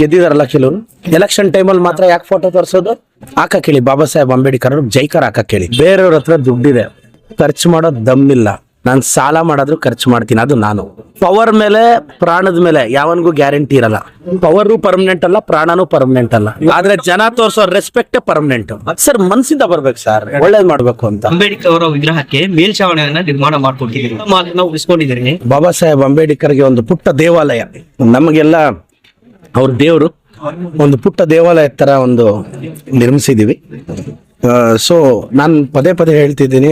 ಗೆದ್ದಿದಾರಲ್ಲ ಕೆಲವರು ಎಲೆಕ್ಷನ್ ಟೈಮಲ್ಲಿ ಮಾತ್ರ ಯಾಕೆ ಫೋಟೋ ತೋರಿಸೋದು? ಹಾಕ ಕೇಳಿ ಬಾಬಾ ಸಾಹೇಬ್ ಅಂಬೇಡ್ಕರ್ ಅವ್ರಿಗೆ ಜೈಕಾರ ಹಾಕ ಕೇಳಿ. ಬೇರೆಯವ್ರ ಹತ್ರ ದುಡ್ಡಿದೆ. ಖರ್ಚು ಮಾಡೋದ್ ದಮ್ಮಿಲ್ಲ. ನಾನು ಸಾಲ ಮಾಡಿದ್ರು ಖರ್ಚು ಮಾಡ್ತೀನಿ ಅದು ನಾನು. ಪವರ್ ಮೇಲೆ ಪ್ರಾಣದ ಮೇಲೆ ಯಾವನ್ಗೂ ಗ್ಯಾರಂಟಿ ಇರಲ್ಲ. ಪವರ್ ಪರ್ಮನೆಂಟ್ ಅಲ್ಲ ಪ್ರಾಣನೂ ಪರ್ಮನೆಂಟ್ ಅಲ್ಲ. ಆದ್ರೆ ಜನ ತೋರಿಸೋ ರೆಸ್ಪೆಕ್ಟ್ ಪರ್ಮನೆಂಟ್ ಸರ್ ಮನ್ಸಿಂದ ಬರ್ಬೇಕು ಸರ್ ಒಳ್ಳೇದ್ ಮಾಡ್ಬೇಕು ಅಂತ. ಅಂಬೇಡ್ಕರ್ ಅವರ ವಿಗ್ರಹಕ್ಕೆ ಮೇಲ್ಛಾವಣಿಯನ್ನ ನಿರ್ಮಾಣ ಮಾಡ್ಕೊಟ್ಟಿದ್ದೀರಿ. ಉಳಿಸ್ಕೊಂಡಿದ್ದೀರಿ ಬಾಬಾ ಸಾಹೇಬ್ ಅಂಬೇಡ್ಕರ್ಗೆ ಒಂದು ಪುಟ್ಟ ದೇವಾಲಯ. ನಮಗೆಲ್ಲ ಅವ್ರ ದೇವರು ಒಂದು ಪುಟ್ಟ ದೇವಾಲಯ ತರ ಒಂದು ನಿರ್ಮಿಸಿದೀವಿ. ಸೊ ನಾನು ಪದೇ ಪದೇ ಹೇಳ್ತಿದ್ದೀನಿ.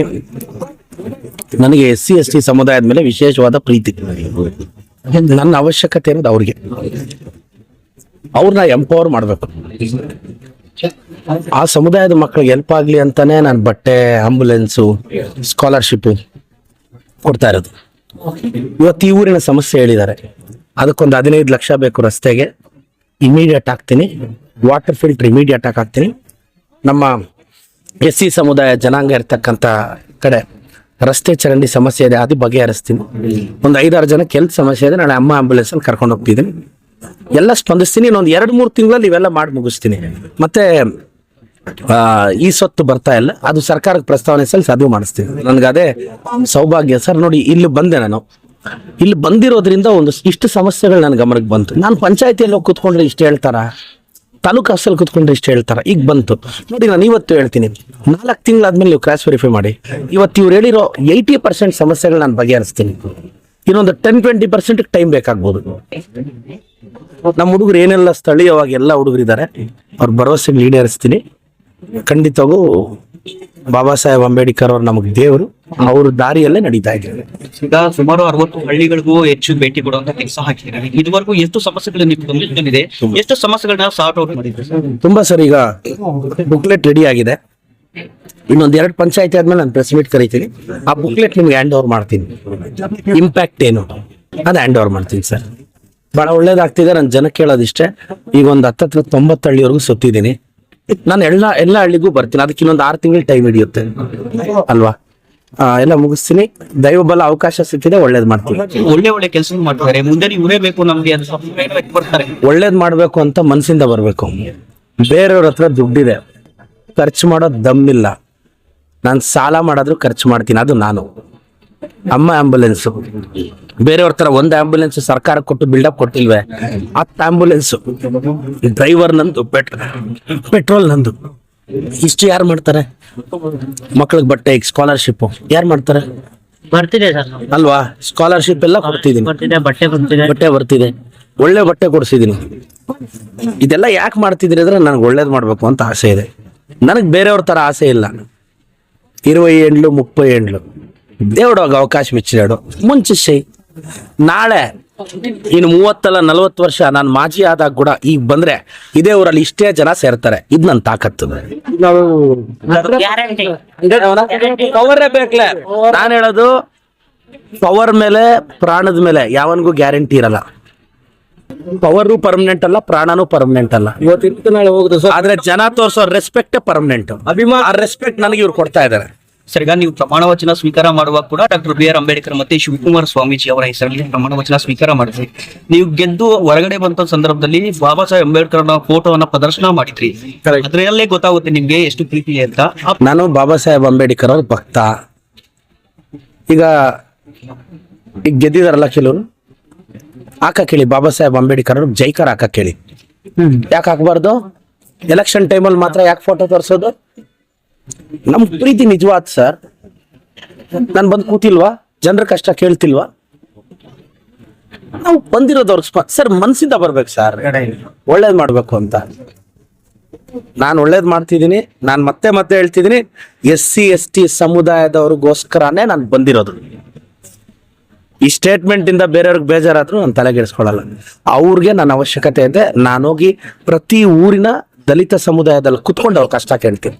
ನನಗೆ ಎಸ್ ಸಿ ಎಸ್ ಟಿ ಸಮುದಾಯದ ಮೇಲೆ ವಿಶೇಷವಾದ ಪ್ರೀತಿ. ನನ್ನ ಅವಶ್ಯಕತೆ ಅನ್ನೋದು ಅವ್ರಿಗೆ. ಅವ್ರನ್ನ ಎಂಪವರ್ ಮಾಡಬೇಕು. ಆ ಸಮುದಾಯದ ಮಕ್ಕಳಿಗೆ ಹೆಲ್ಪ್ ಆಗಲಿ ಅಂತಾನೆ ನಾನು ಬಟ್ಟೆ ಆಂಬುಲೆನ್ಸು ಸ್ಕಾಲರ್ಶಿಪ್ ಕೊಡ್ತಾ ಇರೋದು. ಇವತ್ತು ಈ ಊರಿನ ಸಮಸ್ಯೆ ಹೇಳಿದ್ದಾರೆ. ಅದಕ್ಕೊಂದು ಹದಿನೈದು ಲಕ್ಷ ಬೇಕು ರಸ್ತೆಗೆ. ಇಮಿಡಿಯೇಟ್ ಹಾಕ್ತೀನಿ ವಾಟರ್ ಫಿಲ್ಟರ್ ಇಮಿಡಿಯೇಟ್ ಆಗಿ ಹಾಕ್ತೀನಿ. ನಮ್ಮ ಎಸ್ ಸಿ ಸಮುದಾಯ ಜನಾಂಗ ಇರ್ತಕ್ಕಂಥ ಕಡೆ ರಸ್ತೆ ಚರಂಡಿ ಸಮಸ್ಯೆ ಇದೆ, ಅದು ಬಗೆಹರಿಸ್ತೀನಿ. ಒಂದು ಐದಾರು ಜನ ಕೆಲ್ಸ ಸಮಸ್ಯೆ ಇದೆ, ನಾಳೆ ಅಮ್ಮ ಆಂಬುಲೆನ್ಸ್ ಅಲ್ಲಿ ಕರ್ಕೊಂಡು ಹೋಗ್ತಿದ್ದೀನಿ. ಎಲ್ಲ ಸ್ಪಂದಿಸ್ತೀನಿ ಇನ್ನೊಂದು ಎರಡು ಮೂರು ತಿಂಗಳಲ್ಲಿ ಇವೆಲ್ಲ ಮಾಡಿ ಮುಗಿಸ್ತೀನಿ. ಮತ್ತೆ ಈ ಸೊತ್ತು ಬರ್ತಾ ಇಲ್ಲ. ಅದು ಸರ್ಕಾರಕ್ಕೆ ಪ್ರಸ್ತಾವನೆ ಸಲ್ಲಿಸಿ ಅದು ಮಾಡಿಸ್ತೀನಿ. ನನ್ಗೆ ಅದೇ ಸೌಭಾಗ್ಯ. ಸರ್, ನೋಡಿ, ಇಲ್ಲಿ ಬಂದೆ ನಾನು. ಇಲ್ಲಿ ಬಂದಿರೋದ್ರಿಂದ ಒಂದು ಇಷ್ಟು ಸಮಸ್ಯೆಗಳು ನನ್ನ ಗಮನಕ್ಕೆ ಬಂತು. ನಾನು ಪಂಚಾಯತಿಯಲ್ಲಿ ಹೋಗಿ ಕೂತ್ಕೊಂಡ್ರೆ ಇಷ್ಟು ಹೇಳ್ತಾರ? ತಾಲೂಕು ಆಫೀಸಲ್ಲಿ ಕೂತ್ಕೊಂಡ್ರೆ ಇಷ್ಟು ಹೇಳ್ತಾರ? ಈಗ ಬಂತು. ನೋಡಿ, ನಾನು ಇವತ್ತು ಹೇಳ್ತೀನಿ. ನಾಲ್ಕು ತಿಂಗಳಾದ್ಮೇಲೆ ನೀವು ಕ್ರಾಸ್ ವೆರಿಫೈ ಮಾಡಿ. ಇವತ್ತು ಇವ್ರು ಹೇಳಿರೋ ಏಯ್ಟಿ ಪರ್ಸೆಂಟ್ ಸಮಸ್ಯೆಗಳು ನಾನು ಬಗೆಹರಿಸ್ತೀನಿ. ಇನ್ನೊಂದು ಟೆನ್ ಟ್ವೆಂಟಿ ಪರ್ಸೆಂಟ್ ಟೈಮ್ ಬೇಕಾಗ್ಬೋದು. ನಮ್ಮ ಹುಡುಗರು ಏನೆಲ್ಲ ಸ್ಥಳೀಯವಾಗಿ ಎಲ್ಲ ಹುಡುಗರಿದ್ದಾರೆ, ಅವ್ರ ಭರವಸೆಗೆ ಈಡೇರಿಸ್ತೀನಿ. ಖಂಡಿತವಾಗೂ ಬಾಬಾ ಸಾಹೇಬ್ ಅಂಬೇಡ್ಕರ್ ಅವ್ರು ನಮಗೆ ದೇವರು. ಅವ್ರ ದಾರಿಯಲ್ಲೇ ನಡೀತಾ ಇದ್ದಾರೆ. ಈಗ ಸುಮಾರು ಅರವತ್ತು ಹಳ್ಳಿಗಳಿಗೂ ಹೆಚ್ಚು ಭೇಟಿ ಕೊಡುವಂತ ಕೆಲಸ ಹಾಕಿದ್ದಾರೆ. ಇದುವರೆಗೂ ಎಷ್ಟು ಸಮಸ್ಯೆಗಳು ನಿಮ್ಗೆ ಬಂದಿದೆ ಎಷ್ಟು ಸಮಸ್ಯೆಗಳನ್ನ ಸಾರ್ಟ್ ಔಟ್ ಮಾಡಿದ್ರು ತುಂಬಾ ಸರ್ ಈಗ ಬುಕ್ಲೆಟ್ ರೆಡಿ ಆಗಿದೆ. ಇನ್ನೊಂದ್ ಎರಡು ಪಂಚಾಯತಿ ಆದ್ಮೇಲೆ ನಾನು ಪ್ರೆಸ್ ಮೀಟ್ ಕರಿತೀನಿ. ಆ ಬುಕ್ಲೆಟ್ ನಿಮ್ಗೆ ಹ್ಯಾಂಡ್ ಓವರ್ ಮಾಡ್ತೀನಿ. ಇಂಪ್ಯಾಕ್ಟ್ ಏನು? ಅದು ಹ್ಯಾಂಡ್ ಓವರ್ ಮಾಡ್ತೀನಿ ಸರ್. ಬಹಳ ಒಳ್ಳೇದಾಗ್ತಿದೆ ನಾನು ಜನಕ್ಕೆ ಹೇಳೋದಿಷ್ಟೇ ಈಗ ಒಂದು ಹತ್ತತ್ರ ತೊಂಬತ್ತು ಹಳ್ಳಿವರೆಗೂ ಸುತ್ತಿದ್ದೀನಿ. ನಾನು ಎಲ್ಲ ಎಲ್ಲ ಹಳ್ಳಿಗೂ ಬರ್ತೀನಿ. ಅದಕ್ಕೆ ಇನ್ನೊಂದು ಆರು ತಿಂಗಳು ಟೈಮ್ ಹಿಡಿಯುತ್ತೆ. ಅಲ್ವಾ? ಎಲ್ಲ ಮುಗಿಸ್ತೀನಿ. ದೈವಬಲ ಅವಕಾಶ ಸಿಕ್ಕಿದೆ ಒಳ್ಳೇದ್ ಮಾಡ್ತೀನಿ. ಒಳ್ಳೆ ಒಳ್ಳೆ ಕೆಲಸ ಮಾಡ್ತಾರೆ. ಮುಂದೆ ಇವರೇ ಬೇಕು ನಮ್ಗೆ ಒಳ್ಳೇದ್ ಮಾಡ್ಬೇಕು ಅಂತ ಮನಸ್ಸಿಂದ ಬರ್ಬೇಕು. ಬೇರೆಯವ್ರ ಹತ್ರ ದುಡ್ಡಿದೆ. ಖರ್ಚು ಮಾಡೋದ್ ದಮ್ಮಿಲ್ಲ. ನಾನು ಸಾಲ ಮಾಡಾದ್ರೂ ಖರ್ಚು ಮಾಡ್ತೀನಿ. ಅದು ನಾನು. ಅಮ್ಮ ಆಂಬುಲೆನ್ಸ್ ಬೇರೆಯವ್ರ ತರ ಒಂದ್ ಆಂಬುಲೆನ್ಸ್ ಸರ್ಕಾರ ಕೊಟ್ಟು ಬಿಲ್ಡಪ್ ಕೊಟ್ಟಿಲ್ವೇ? ಹತ್ತು ಆಂಬುಲೆನ್ಸ್ ಡ್ರೈವರ್ ನಂದು ಪೆಟ್ರೋಲ್ ನಂದು. ಇಷ್ಟು ಯಾರು ಮಾಡ್ತಾರೆ? ಮಕ್ಳಿಗೆ ಬಟ್ಟೆ ಸ್ಕಾಲರ್ಶಿಪ್ ಯಾರು ಮಾಡ್ತಾರೆ? ಬರ್ತಿದೆ ಅಲ್ವಾ? ಸ್ಕಾಲರ್ಶಿಪ್ ಎಲ್ಲ ಕೊಡ್ತಿದ್ದೀನಿ. ಬಟ್ಟೆ ಬರ್ತಿದೆ. ಒಳ್ಳೆ ಬಟ್ಟೆ ಕೊಡಿಸಿದೀನಿ ಇದೆಲ್ಲ ಯಾಕೆ ಮಾಡ್ತಿದ್ರಿ ಅಂದ್ರೆ ನನಗೆ ಒಳ್ಳೇದು ಮಾಡಬೇಕು ಅಂತ ಆಸೆ ಇದೆ. ನನಗೆ ಬೇರೆಯವ್ರ ತರ ಆಸೆ ಇಲ್ಲ. ಇರುವ ಎಂಡ್ಲು ಮುಪ್ಪ ಎಂಡ್ಲು. ದೇವ್ಡೋಗ ಅವಕಾಶ ಮಿಚ್ಚಿಡಾಡು ಮುಂಚೆ ಶೈ ನಾಳೆ ಇನ್ನು ಮೂವತ್ತಲ್ಲ ನಲ್ವತ್ತು ವರ್ಷ ನಾನು ಮಾಜಿ ಆದಾಗ ಕೂಡ ಈಗ ಬಂದ್ರೆ ಇದೇ ಊರಲ್ಲಿ ಇಷ್ಟೇ ಜನ ಸೇರ್ತಾರೆ. ಇದು ನನ್ನ ತಾಕತ್ತು. ಗ್ಯಾರಂಟಿ ಪವರೇ ಬೇಕಲೆ. ನಾನು ಹೇಳೋದು ಪವರ್ ಮೇಲೆ ಪ್ರಾಣದ ಮೇಲೆ ಯಾವನ್ಗೂ ಗ್ಯಾರಂಟಿ ಇರಲ್ಲ. ಪವರು ಪರ್ಮನೆಂಟ್ ಅಲ್ಲ ಪ್ರಾಣನೂ ಪರ್ಮನೆಂಟ್ ಅಲ್ಲ. ಇವತ್ತಿತ್ತು ನಾಳೆ ಹೋಗುದು ಆದ್ರೆ ಜನ ತೋರಿಸೋ ರೆಸ್ಪೆಕ್ಟ್ ಪರ್ಮನೆಂಟ್ ಅಭಿಮಾನ ರೆಸ್ಪೆಕ್ಟ್ ನನಗೆ ಇವ್ರು ಕೊಡ್ತಾ ಇದ್ದಾರೆ ಸರ್ ಈಗ ನೀವು ಪ್ರಮಾಣ ವಚನ ಸ್ವೀಕಾರ ಮಾಡುವಾಗ ಕೂಡ ಡಾಕ್ಟರ್ ಬಿ ಆರ್ ಅಂಬೇಡ್ಕರ್ ಮತ್ತೆ ಶಿವಕುಮಾರ್ ಸ್ವಾಮೀಜಿ ಅವರ ಹೆಸರಲ್ಲಿ ಪ್ರಮಾಣ ವಚನ ಸ್ವೀಕಾರ ಮಾಡಿದ್ರಿ. ನೀವು ಗೆದ್ದು ಹೊರಗಡೆ ಬಂತ ಸಂದರ್ಭದಲ್ಲಿ ಬಾಬಾ ಸಾಹೇಬ್ ಅಂಬೇಡ್ಕರ್ ಫೋಟೋವನ್ನ ಪ್ರದರ್ಶನ ಮಾಡಿದ್ರಿ. ಅದರಲ್ಲೇ ಗೊತ್ತಾಗುತ್ತೆ ನಿಮ್ಗೆ ಎಷ್ಟು ಪ್ರೀತಿ ಅಂತ. ನಾನು ಬಾಬಾ ಸಾಹೇಬ್ ಅಂಬೇಡ್ಕರ್ ಅವ್ರ ಭಕ್ತ. ಈಗ ಈಗ ಗೆದ್ದಿದಾರಲ್ಲ ಕೆಲವರು? ಹಾಕ ಕೇಳಿ ಬಾಬಾ ಸಾಹೇಬ್ ಅಂಬೇಡ್ಕರ್ ಅವ್ರ ಜೈಕರ್ ಹಾಕ ಕೇಳಿ. ಯಾಕೆ ಹಾಕ್ಬಾರ್ದು? ಎಲೆಕ್ಷನ್ ಟೈಮಲ್ಲಿ ಮಾತ್ರ ಯಾಕೆ ಫೋಟೋ ತೋರಿಸೋದು? ನಮ್ ಪ್ರೀತಿ ನಿಜವಾದ ಸರ್ ನಾನು ಬಂದು ಕೂತಿಲ್ವಾ? ಜನರ ಕಷ್ಟ ಕೇಳ್ತಿಲ್ವಾ? ನಾವು ಬಂದಿರೋದವ್ರ ಸರ್ ಮನ್ಸಿಂದ ಬರ್ಬೇಕು ಸರ್ ಒಳ್ಳೇದ್ ಮಾಡ್ಬೇಕು ಅಂತ. ನಾನು ಒಳ್ಳೇದ್ ಮಾಡ್ತಿದ್ದೀನಿ, ನಾನು ಮತ್ತೆ ಮತ್ತೆ ಹೇಳ್ತಿದ್ದೀನಿ ಎಸ್ ಸಿ ಎಸ್ ಟಿ ಸಮುದಾಯದವ್ರಿಗೋಸ್ಕರನೇ ನಾನು ಬಂದಿರೋದು. ಈ ಸ್ಟೇಟ್ಮೆಂಟ್ ಇಂದ ಬೇರೆಯವ್ರಿಗೆ ಬೇಜಾರಾದ್ರೂ ನಾನು ತಲೆಗೆಡಿಸ್ಕೊಳ್ಳಲ್ಲ. ಅವ್ರಿಗೆ ನನ್ನ ಅವಶ್ಯಕತೆ ಇದೆ. ಹೋಗಿ ಪ್ರತಿ ಊರಿನ ದಲಿತ ಸಮುದಾಯದಲ್ಲಿ ಕುತ್ಕೊಂಡು ಅವ್ರ ಕಷ್ಟ ಕೇಳ್ತೀನಿ.